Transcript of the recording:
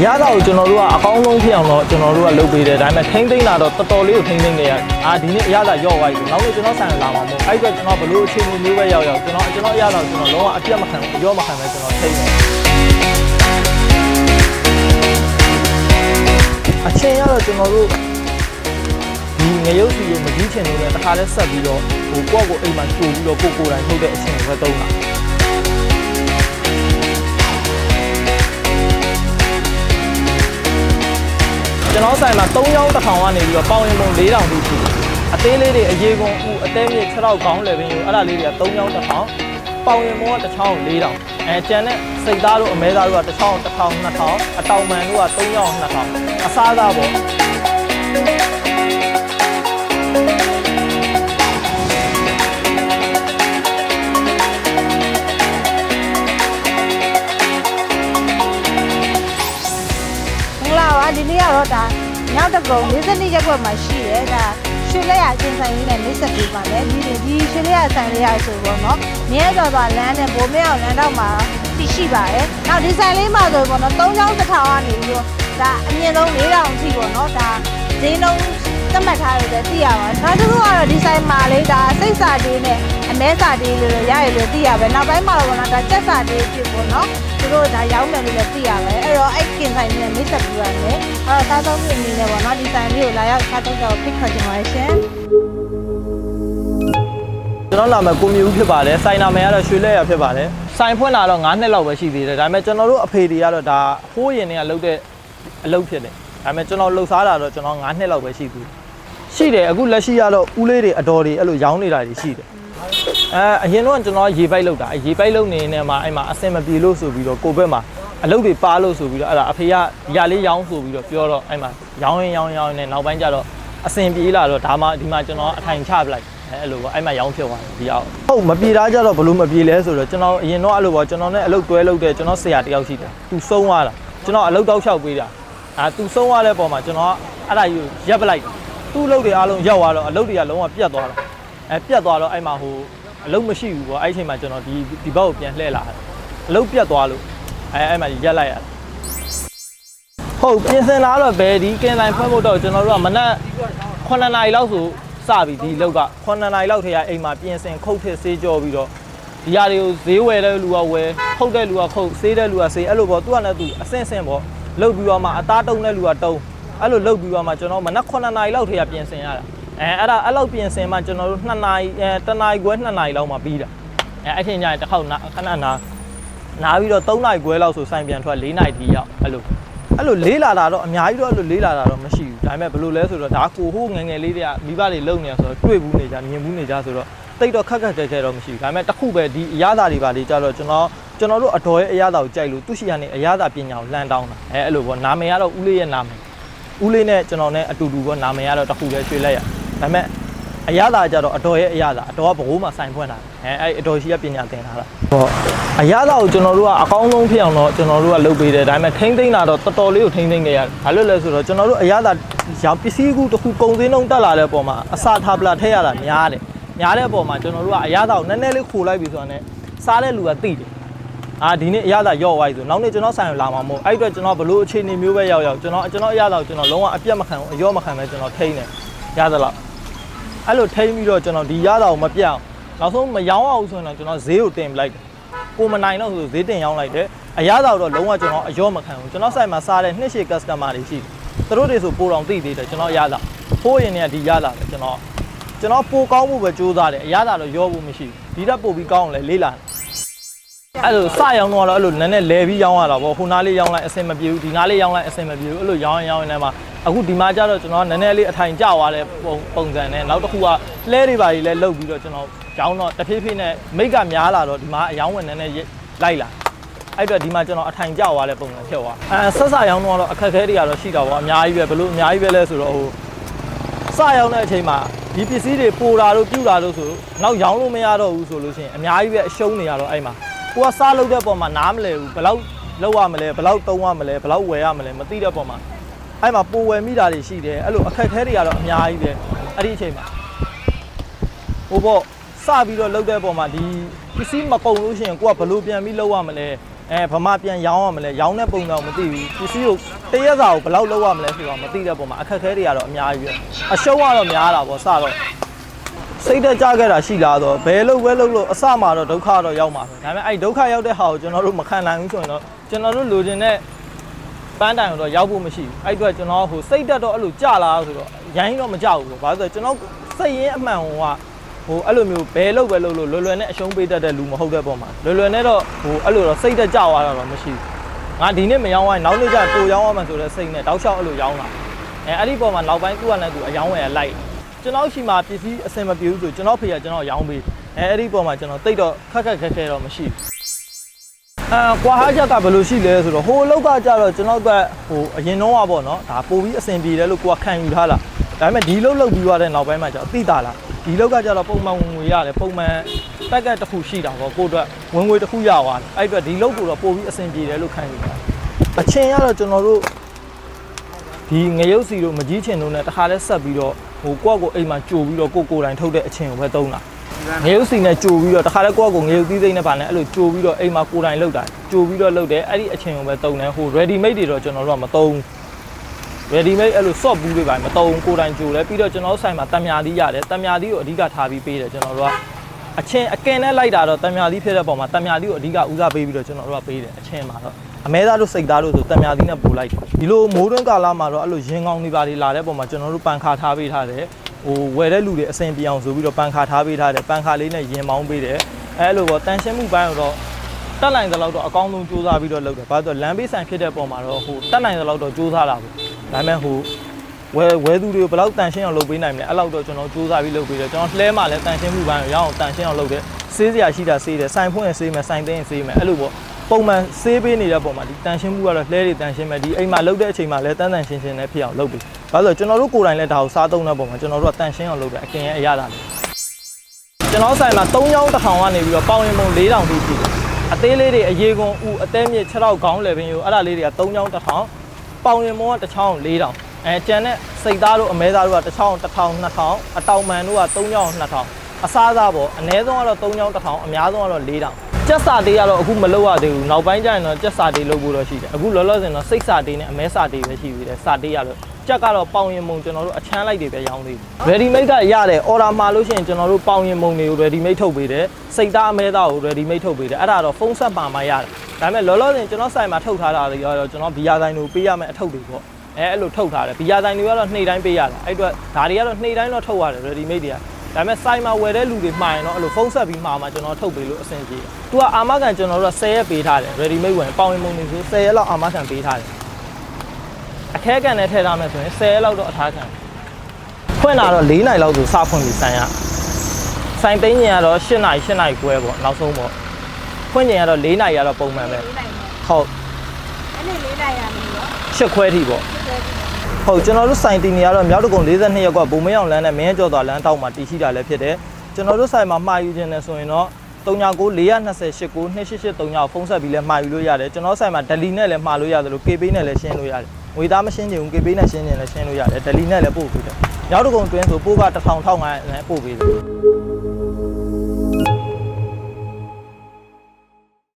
အရသာကိုကျွန်တော်တို့ကအကောင်းဆုံးဖြစ်အောင်တော့ကျွန်တော်တို့ကလုပ်ပေးတယ်ဒါပေမဲ့ထိမ့်သိမ့်တာတော့တော်တော်လေးကိုထိမ့်သိမ့်နေရအာဒီနေ့အရသာရော့သွားပြီနောက်နေ့ကျွန်တော်ဆိုင်လာမှာမဟုတ်အဲ့အတွက်ကျွန်တော်ဘလို့အခြေအနေမျိုးပဲရောက်ရောက်ကျွန်တော်ကျွန်တော်အရသာကိုကျွန်တော်လုံးဝအပြတ်မခံဘူးရော့မခံပဲကျွန်တော်ထိမ့်တယ်အချိန်ရတော့ကျွန်တော်တို့ ဒီငရုတ်စီကိုမကြီးချင်လို့လည်းတစ်ခါလဲဆက်ပြီးတော့ဟိုကိုယ့်ကိုအိမ်မှာကြိုပြီးတော့ကိုကိုယ်တိုင်ထုတ်တဲ့အချိန်ကိုပဲသုံးတာကျွန်တော်ဆိုင်မှာ3ရောင်းတစ်ထောင်ကနေပြီးတော့ပေါင်ရင်ပုံ4000တိရှိတယ်အသေးလေးတွေအရေးကုန်ဥအသေးမြင့်6တော့ခေါင်းလည်းပင်ယူအဲ့ဒါလေးတွေက3ရောင်းတစ်ထောင်ပေါင်ရင်ပုံကတစ်ချောင်း4000အဲကျန်တဲ့စိတ်သားတို့အမဲသားတို့ကတစ်ချောင်း1000 2000အတောင်မှန်တို့က3ရောင်း2000အစားသားပေါ့ မင်္ဂလာပါဒီနေ့ကတော့ဒါမြောက်တကုံ42ရက်ွက်မှာရှိရဲဒါရွှေလက်ရအချင်းဆိုင်လေးနဲ့မိတ်ဆက်ပေးပါမယ်ဒီဒီရွှေလက်ရဆိုင်လေးရဆိုတော့နော်မြဲတော်တော်လမ်းနဲ့ဘိုးမဲအောင်လမ်းတော့မှာတည်ရှိပါတယ်နောက်ဒီဆိုင်လေးမှာဆိုတော့နော်3ချောင်းတစ်ထောင်ကနေပြီးတော့ဒါအမြင့်ဆုံး4000အထိပေါ့နော်ဒါဈေးနှုန်း သတ်မှတ်ထားတယ်သိရပါနောက်တစ်ခုကတော့ဒီဆိုင်မှာလေးဒါစိတ်စာတေးနဲ့အမဲစာတေးလို့ရရလို့သိရပဲနောက်ပိုင်းမှာတော့နော်ဒါစက်စာတေးဖြစ်ပေါ့နော်သူတို့ဒါရောင်းတယ်လို့လည်းသိရပါတယ်အဲ့တော့အဲ့ကင်ဆိုင်နဲ့မိတ်ဆက်ပြရမယ်အဲ့တော့စားသုံးမှုအနေနဲ့ပေါ့နော်ဒီဆိုင်လေးကိုလာရောက်စားသုံးကြဖို့ဖိတ်ခေါ်ချင်ပါတယ်ရှင်ကျွန်တော်နာမည်ကိုမြူဦးဖြစ်ပါတယ်ဆိုင်နာမည်ကတော့ရွှေလက်ရဖြစ်ပါတယ်ဆိုင်ဖွင့်လာတော့9နှစ်လောက်ပဲရှိသေးတယ်ဒါပေမဲ့ကျွန်တော်တို့အဖေတွေကတော့ဒါဟိုးရင်တွေကလုပ်တဲ့အလုပ်ဖြစ်တယ် ဒါပေမဲ့ကျွန်တော်လှုပ်ရှားတာတော့ကျွန်တော်9နှစ်လောက်ပဲရှိသေးတယ်ရှိတယ်အခုလက်ရှိကတော့ဦးလေးတွေအတော်တွေအဲ့လိုရောင်းနေတာတွေရှိတယ်အဲအရင်တော့ကျွန်တော်ရေပိုက်လောက်တာရေပိုက်လောက်နေနေမှာအဲ့မှာအစင်မပြေလို့ဆိုပြီးတော့ကိုဘက်မှာအလုပ်တွေပါလို့ဆိုပြီးတော့အဲ့ဒါအဖေကຢာလေးရောင်းဆိုပြီးတော့ပြောတော့အဲ့မှာရောင်းရင်ရောင်းရောင်းနေနောက်ပိုင်းကျတော့အစင်ပြေလာတော့ဒါမှဒီမှာကျွန်တော်အထိုင်ချပလိုက်အဲအဲ့လိုပေါ့အဲ့မှာရောင်းဖြစ်သွားတယ်ဒီအောင်ဟုတ်မပြေတာကြတော့ဘလို့မပြေလဲဆိုတော့ကျွန်တော်အရင်တော့အဲ့လိုပေါ့ကျွန်တော်နဲ့အလုပ်တွဲလုပ်တဲ့ကျွန်တော်ဆရာတယောက်ရှိတယ်သူဆုံးသွားတာကျွန်တော်အလုပ်တောက်လျှောက်ပေးတာ အာသူဆုံးသွားတဲ့ပုံမှာကျွန်တော်ကအဲ့ဒါကြီးကိုရက်ပလိုက်သူ့အလုပ်တွေအားလုံးရောက်သွားတော့အလုပ်တွေကလုံးဝပြတ်သွားတာအဲပြတ်သွားတော့အဲ့မှာဟိုအလုပ်မရှိဘူးပေါ့အဲ့ဒီအချိန်မှာကျွန်တော်ဒီဒီဘက်ကိုပြန်လှည့်လာတယ်အလုပ်ပြတ်သွားလို့အဲအဲ့မှာရက်လိုက်ရတယ်ဟုတ်ပြင်ဆင်လာတော့ဘယ်ဒီကင်လိုင်းဖွင့်ဖို့တော့ကျွန်တော်တို့ကမနက်9နာရီလောက်ဆိုစပြီဒီလောက်က9နာရီလောက်ထဲကအိမ်မှာပြင်ဆင်ခုတ်ထစ်ဆေးကြောပြီးတော့ဒီဟာတွေကိုဈေးဝယ်တဲ့လူကဝယ်ခုတ်တဲ့လူကခုတ်ဆေးတဲ့လူကဆေးအဲ့လိုပေါ့သူကလည်းသူအဆင့်ဆင့်ပေါ့ လှုပ်ပြီးတော့မှအသားတုံးတဲ့လူကတုံးအဲ့လိုလှုပ်ပြီးတော့မှကျွန်တော်မနက်9နာရီလောက်ထဲကပြင်ဆင်ရတာအဲအဲ့ဒါအဲ့လောက်ပြင်ဆင်မှကျွန်တော်တို့2နာရီအဲ1နာရီခွဲ2နာရီလောက်မှပြီးတာအဲအဲ့ချိန်ကျရင်တစ်ခေါက်နာခဏနာနာပြီးတော့3နာရီခွဲလောက်ဆိုစိုင်ပြန်ထွက်4နာရီထိရောက်အဲ့လိုအဲ့လိုလေးလာတာတော့အများကြီးတော့အဲ့လိုလေးလာတာတော့မရှိဘူးဒါပေမဲ့ဘယ်လိုလဲဆိုတော့ဒါကိုဟိုးငယ်ငယ်လေးတွေကမိဘတွေလုံနေရဆိုတော့တွေ့ဘူးနေကြမြင်ဘူးနေကြဆိုတော့တိတ်တော့ခက်ခက်တဲတဲတော့မရှိဘူးဒါပေမဲ့တစ်ခုပဲဒီအရသာတွေပါလေကြတော့ကျွန်တော် ကျွန်တော်တို့အတော်ရဲ့အရသာကိုကြိုက်လို့သူရှိရနေအရသာပညာကိုလှမ်းတောင်းတာအဲအဲ့လိုပေါ့နာမည်ကတော့ဦးလေးရဲ့နာမည်ဦးလေးနဲ့ကျွန်တော်နဲ့အတူတူပေါ့နာမည်ကတော့တစ်ခုပဲရွှေလက်ရဒါပေမဲ့အရသာကြတော့အတော်ရဲ့အရသာအတော်ကဘိုးမှာစိုင်ဖွင့်တာအဲအဲ့အတော်ရှိရပညာသင်ထားတာဟောအရသာကိုကျွန်တော်တို့ကအကောင်းဆုံးဖြစ်အောင်တော့ကျွန်တော်တို့ကလုပ်ပေးတယ်ဒါပေမဲ့ထိမ့်သိမ့်တာတော့တော်တော်လေးကိုထိမ့်သိမ့်နေရတယ်ဘာလို့လဲဆိုတော့ကျွန်တော်တို့အရသာရောင်ပစ္စည်းကူတစ်ခုကုံစင်းနှုံတက်လာတဲ့အပေါ်မှာအစာထားပလာထည့်ရတာများတယ်များတဲ့အပေါ်မှာကျွန်တော်တို့ကအရသာကိုနည်းနည်းလေးခိုလိုက်ပြီဆိုတာနဲ့စားတဲ့လူကသိတယ် အာဒီနေ့အရသာရော့သွားပြီဆိုနောက်နေ့ကျွန်တော်ဆိုင်ကိုလာမှာမဟုတ်အဲ့အတွက်ကျွန်တော်ဘလို့အခြေအနေမျိုးပဲရောက်ရောက်ကျွန်တော်ကျွန်တော်အရသာကိုကျွန်တော်လုံးဝအပြတ်မခံဘူးအရော့မခံပဲကျွန်တော်ထိမ့်တယ်ရသလားအဲ့လိုထိမ့်ပြီးတော့ကျွန်တော်ဒီရတာကိုမပြအောင်နောက်ဆုံးမရောင်းအောင်ဆိုရင်တော့ကျွန်တော်ဈေးကိုတင်ပလိုက်တယ်ကိုမနိုင်တော့ဆိုဈေးတင်ရောင်းလိုက်တယ်အရသာတော့လုံးဝကျွန်တော်အယောမခံဘူးကျွန်တော်ဆိုင်မှာစားတဲ့နှစ်ရှည် customer တွေရှိတယ်သူတို့တွေဆိုပိုတော်သိသေးတယ်ကျွန်တော်ရသာဖိုးရင်တွေကဒီရသာပဲကျွန်တော်ကျွန်တော်ပိုကောင်းဖို့ပဲကြိုးစားတယ်အရသာတော့ရောဖို့မရှိဘူးဒီတက်ပိုပြီးကောင်းအောင်လဲလေးလာ အဲ့လိုစရောင်းတော့အဲ့လိုနည်းနည်းလဲပြီးရောင်းရတာပေါ့ဟိုနားလေးရောင်းလိုက်အဆင်မပြေဘူးဒီနားလေးရောင်းလိုက်အဆင်မပြေဘူးအဲ့လိုရောင်းရင်ရောင်းရင်လည်းမှအခုဒီမှာကျတော့ကျွန်တော်နည်းနည်းလေးအထိုင်ကျသွားတဲ့ပုံပုံစံနဲ့နောက်တစ်ခုကလှဲတွေပါကြီးလဲလုတ်ပြီးတော့ကျွန်တော်ရောင်းတော့တဖြည်းဖြည်းနဲ့မိတ်ကများလာတော့ဒီမှာအယောင်းဝင်နည်းနည်းလိုက်လာအဲ့အတွက်ဒီမှာကျွန်တော်အထိုင်ကျသွားတဲ့ပုံစံဖြစ်သွားအဲဆက်စရောင်းတော့အခက်အခဲတွေကတော့ရှိတာပေါ့အများကြီးပဲဘလို့အများကြီးပဲလဲဆိုတော့ဟိုစရောက်တဲ့အချိန်မှာဒီပစ္စည်းတွေပိုတာတို့ပြုတာတို့ဆိုနောက်ရောင်းလို့မရတော့ဘူးဆိုလို့ရှိရင်အများကြီးပဲအရှုံးနေရတော့အဲ့မှာ ကိုကစားလုပ်တဲ့ပုံမှာနားမလဲဘူးဘယ်လောက်လောက်ရမလဲဘယ်လောက်တုံးရမလဲဘယ်လောက်ဝယ်ရမလဲမသိတဲ့ပုံမှာအဲ့မှာပိုဝယ်မိတာတွေရှိတယ်အဲ့လိုအခက်အခဲတွေကတော့အများကြီးပဲအဲ့ဒီအချိန်မှာဟိုပေါ့စပြီးတော့လှုပ်တဲ့ပုံမှာဒီပစ္စည်းမကုန်လို့ရှိရင်ကိုကဘယ်လိုပြန်ပြီးလှုပ်ရမလဲအဲဗမာပြန်ရောင်းရမလဲရောင်းတဲ့ပုံတော့မသိဘူးပစ္စည်းကိုတရက်စာကိုဘယ်လောက်လှုပ်ရမလဲဆိုတော့မသိတဲ့ပုံမှာအခက်အခဲတွေကတော့အများကြီးပဲအရှုံးကတော့များတာပေါ့စတော့ စိတ်တက်ကြခဲ့တာရှိလားတော့ဘယ်လို့ပဲလို့လို့အစမှာတော့ဒုက္ခတော့ရောက်မှာပဲဒါပေမဲ့အဲ့ဒုက္ခရောက်တဲ့ဟာကိုကျွန်တော်တို့မခံနိုင်ဘူးဆိုရင်တော့ကျွန်တော်တို့လိုချင်တဲ့ပန်းတိုင်ကိုတော့ရောက်ဖို့မရှိဘူးအဲ့အတွက်ကျွန်တော်ဟိုစိတ်တက်တော့အဲ့လိုကြလာဆိုတော့ရိုင်းတော့မကြောက်ဘူးပေါ့ဘာလို့လဲဆိုတော့ကျွန်တော်စိတ်ရင်းအမှန်ဟိုကဟိုအဲ့လိုမျိုးဘယ်လို့ပဲလို့လို့လွယ်လွယ်နဲ့အရှုံးပေးတတ်တဲ့လူမဟုတ်တဲ့ပုံမှာလွယ်လွယ်နဲ့တော့ဟိုအဲ့လိုတော့စိတ်တက်ကြသွားတာတော့မရှိဘူးငါဒီနေ့မရောင်းဝိုင်းနောက်နေ့ကျပိုရောင်းရမှဆိုတဲ့စိတ်နဲ့တောက်လျှောက်အဲ့လိုရောင်းလာအဲအဲ့ဒီပုံမှာနောက်ပိုင်းသူ့အနေနဲ့သူအယောင်းဝယ်လိုက် ကျွန်တော်ရှိမှပစ္စည်းအဆင်မပြေဘူးဆိုကျွန်တော်ဖေကကျွန်တော်ရောင်းပေးအဲအဲ့ဒီပုံမှာကျွန်တော်တိတ်တော့ခက်ခက်ခဲခဲတော့မရှိဘူးအာကွာဟာချက်ကဘယ်လိုရှိလဲဆိုတော့ဟိုလောက်ကကြတော့ကျွန်တော်ကဟိုအရင်တော့ကပေါ့နော်ဒါပို့ပြီးအဆင်ပြေတယ်လို့ကိုကခံယူထားတာဒါပေမဲ့ဒီလောက်လောက်ပြီးသွားတဲ့နောက်ပိုင်းမှာကျတော့အသိတာလားဒီလောက်ကကြတော့ပုံမှန်ဝင်ငွေရတယ်ပုံမှန်ပက်ကတ်တစ်ခုရှိတာပေါ့ကိုအတွက်ဝင်ငွေတစ်ခုရသွားတယ်အဲ့အတွက်ဒီလောက်ကိုတော့ပို့ပြီးအဆင်ပြေတယ်လို့ခံယူတာအချင်းကတော့ကျွန်တော်တို့ဒီငရုတ်စီတို့မကြီးချင်တို့နဲ့တခါလဲဆက်ပြီးတော့ ဟိုကိုယ့်ကိုအိမ်မှာကြိုပြီးတော့ကိုကိုယ်တိုင်ထုတ်တဲ့အချင်းကိုပဲသုံးတာငရုတ်စီနဲ့ကြိုပြီးတော့တခါလဲကိုယ့်ကိုငရုတ်သီးသိမ်းနဲ့ပါနဲ့အဲ့လိုကြိုပြီးတော့အိမ်မှာကိုယ်တိုင်လုပ်တာကြိုပြီးတော့လုပ်တယ်အဲ့ဒီအချင်းကိုပဲသုံးတယ်ဟို ready made တွေတော့ကျွန်တော်တို့ကမသုံး ready made အဲ့လို soft ဘူးတွေပါမသုံးကိုယ်တိုင်ကြိုတယ်ပြီးတော့ကျွန်တော်ဆိုင်မှာတံမြာသီးရတယ်တံမြာသီးကိုအဓိကထားပြီးပေးတယ်ကျွန်တော်တို့ကအချင်းအကင်နဲ့လိုက်တာတော့တံမြာသီးဖြစ်တဲ့ပုံမှာတံမြာသီးကိုအဓိကဦးစားပေးပြီးတော့ကျွန်တော်တို့ကပေးတယ်အချင်းမှာတော့ အမဲသားတို့စိတ်သားတို့ဆိုတံမြာသီးနဲ့ပို့လိုက်တယ်ဒီလိုမိုးတွင်းကာလမှာတော့အဲ့လိုရင်ကောင်းနေပါလေလာတဲ့ပုံမှာကျွန်တော်တို့ပန်ခါထားပေးထားတယ်ဟိုဝယ်တဲ့လူတွေအဆင်ပြေအောင်ဆိုပြီးတော့ပန်ခါထားပေးထားတယ်ပန်ခါလေးနဲ့ရင်မောင်းပေးတယ်အဲ့လိုပေါ့တန်ရှင်းမှုပိုင်းတော့တက်နိုင်သလောက်တော့အကောင်းဆုံးစူးစမ်းပြီးတော့လုပ်တယ်ဘာလို့လဲလမ်းဘေးဆိုင်ဖြစ်တဲ့ပုံမှာတော့ဟိုတက်နိုင်သလောက်တော့စူးစမ်းတာပေါ့ဒါပေမဲ့ဟိုဝယ်ဝယ်သူတွေကိုဘယ်လောက်တန်ရှင်းအောင်လုပ်ပေးနိုင်မလဲအဲ့လောက်တော့ကျွန်တော်စူးစမ်းပြီးလုပ်ပေးတယ်ကျွန်တော်လှဲမှလည်းတန်ရှင်းမှုပိုင်းကိုရအောင်တန်ရှင်းအောင်လုပ်တယ်စေးစရာရှိတာစေးတယ်ဆိုင်ဖွင့်ရင်စေးမယ်ဆိုင်သိမ်းရင်စေးမယ်အဲ့လိုပေါ့ ပုံမှန်ဆေးပေးနေတဲ့ပုံမှာဒီတန်ရှင်းမှုကတော့လှဲတွေတန်ရှင်းမယ်ဒီအိမ်မှာလှုပ်တဲ့အချိန်မှာလည်းတန်တန်ရှင်းရှင်းနဲ့ဖြစ်အောင်လုပ်ပြီ။ဘာလို့လဲဆိုတော့ကျွန်တော်တို့ကိုယ်တိုင်လည်းဒါကိုစားသုံးတဲ့ပုံမှာကျွန်တော်တို့ကတန်ရှင်းအောင်လုပ်တယ်အကင်ရဲ့အရသာလေး။ကျွန်တော်ဆိုင်မှာ3ရောင်းတစ်ထောင်ကနေပြီးတော့ပေါင်ရင်ပုံ4000ထိရှိတယ်။အသေးလေးတွေအရေကွန်ဥအသေးမြစ်6တော့ခေါင်းလေပင်ယူအဲ့ဒါလေးတွေက3ရောင်းတစ်ထောင်ပေါင်ရင်ပုံကတစ်ချောင်း4000အဲကျန်တဲ့စိတ်သားတို့အမဲသားတို့ကတစ်ချောင်း1000 2000အတောင်မှန်တို့က3ရောင်း2000အစားစားပေါ့အနည်းဆုံးကတော့3ရောင်း1000အများဆုံးကတော့4000 ကျက်စာတေးကတော့အခုမလုပ်ရသေးဘူးနောက်ပိုင်းကျရင်တော့ကျက်စာတေးလုပ်ဖို့တော့ရှိတယ်အခုလောလောဆယ်တော့စိတ်စာတေးနဲ့အမဲစာတေးပဲရှိသေးတယ်စာတေးရလို့ကျက်ကတော့ပေါင်ရင်မုံကျွန်တော်တို့အချမ်းလိုက်တွေပဲရောင်းသေးတယ် ready made ကရတယ် order မှာလို့ရှိရင်ကျွန်တော်တို့ပေါင်ရင်မုံတွေကို ready made ထုတ်ပေးတယ်စိတ်သားအမဲသားကို ready made ထုတ်ပေးတယ်အဲ့ဒါတော့ဖုန်းဆက်ပါမှရတယ်ဒါပေမဲ့လောလောဆယ်ကျွန်တော်ဆိုင်မှာထုတ်ထားတာတွေကတော့ကျွန်တော်ဘီယာဆိုင်တို့ပေးရမယ့်အထုပ်တွေပေါ့အဲအဲ့လိုထုတ်ထားတယ်ဘီယာဆိုင်တွေကတော့နှိမ့်တိုင်းပေးရတယ်အဲ့အတွက်ဒါတွေကတော့နှိမ့်တိုင်းတော့ထုတ်ရတယ် ready made တွေက ဒါပေမဲ့စိုင်းမှာဝယ်တဲ့လူတွေမှာရင်တော့အဲ့လိုဖုန်းဆက်ပြီးမှာမှာကျွန်တော်ထုတ်ပေးလို့အဆင်ပြေတယ်။ तू ကအာမခံကျွန်တော်တို့က10ရက်ပေးထားတယ် ready made ဝင်ပေါင်ရင်ပုံနေဆို10ရက်လောက်အာမခံပေးထားတယ်။အခဲကန်နဲ့ထည့်ထားမယ်ဆိုရင်10ရက်လောက်တော့အထားခံ။ဖွင့်လာတော့4နိုင်လောက်ဆိုစဖွင့်ပြီးဆိုင်ရ။ဆိုင်သိန်းညင်ကတော့8နိုင်8နိုင်ခွဲပေါ့နောက်ဆုံးပေါ့။ဖွင့်ညင်ကတော့4နိုင်ရတော့ပုံမှန်ပဲလေးနိုင်တယ်။ဟုတ်အဲ့ဒီလေးနိုင်ရမယ်နော်8ခွဲထိပေါ့။ ဟုတ်ကျွန်တော်တို့စိုင်တင်နေရတော့မြောက်တကုံ42ရပ်ကွက်ဘုံမရောက်လမ်းနဲ့မင်းကျော်သွားလမ်းတောက်မှာတည်ရှိတာလည်းဖြစ်တယ်ကျွန်တော်တို့ဆိုင်မှာမှာယူခြင်းနဲ့ဆိုရင်တော့39 428 288 3ဖုန်းဆက်ပြီးလည်းမှာယူလို့ရတယ်ကျွန်တော်ဆိုင်မှာဒလီနဲ့လည်းမှာလို့ရတယ်လို့ KB နဲ့လည်းရှင်းလို့ရတယ်ငွေသားမရှင်းချင်ဘူး KB နဲ့ရှင်းချင်လည်းရှင်းလို့ရတယ်ဒလီနဲ့လည်းပို့ပေးတယ်မြောက်တကုံတွင်းဆိုပို့က1000 1500နဲ့ပို့ပေးတယ်